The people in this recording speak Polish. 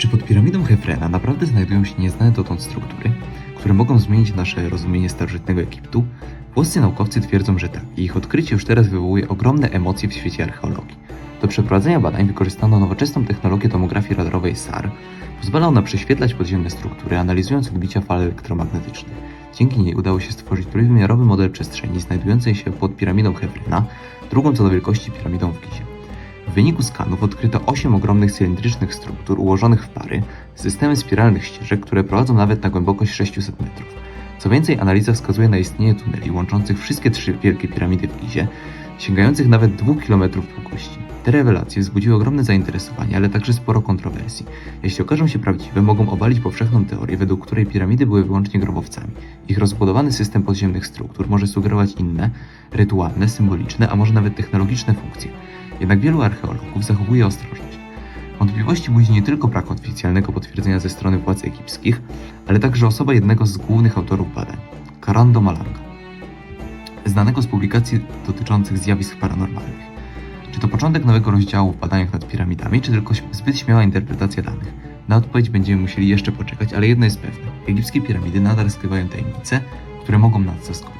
Czy pod piramidą Hefrena naprawdę znajdują się nieznane dotąd struktury, które mogą zmienić nasze rozumienie starożytnego Egiptu? Włoscy naukowcy twierdzą, że tak i ich odkrycie już teraz wywołuje ogromne emocje w świecie archeologii. Do przeprowadzenia badań wykorzystano nowoczesną technologię tomografii radarowej SAR. Pozwala ona prześwietlać podziemne struktury, analizując odbicia fal elektromagnetycznych. Dzięki niej udało się stworzyć trójwymiarowy model przestrzeni znajdującej się pod piramidą Hefrena, drugą co do wielkości piramidą w Gizie. W wyniku skanów odkryto 8 ogromnych cylindrycznych struktur ułożonych w pary, z systemem spiralnych ścieżek, które prowadzą nawet na głębokość 600 metrów. Co więcej, analiza wskazuje na istnienie tuneli łączących wszystkie trzy wielkie piramidy w Gizie, sięgających nawet 2 km długości. Te rewelacje wzbudziły ogromne zainteresowanie, ale także sporo kontrowersji. Jeśli okażą się prawdziwe, mogą obalić powszechną teorię, według której piramidy były wyłącznie grobowcami. Ich rozbudowany system podziemnych struktur może sugerować inne, rytualne, symboliczne, a może nawet technologiczne funkcje. Jednak wielu archeologów zachowuje ostrożność. Wątpliwości budzi nie tylko brak oficjalnego potwierdzenia ze strony władz egipskich, ale także osoba jednego z głównych autorów badań, Karando Malanga, znanego z publikacji dotyczących zjawisk paranormalnych. Czy to początek nowego rozdziału w badaniach nad piramidami, czy tylko zbyt śmiała interpretacja danych? Na odpowiedź będziemy musieli jeszcze poczekać, ale jedno jest pewne. Egipskie piramidy nadal skrywają tajemnice, które mogą nas zaskoczyć.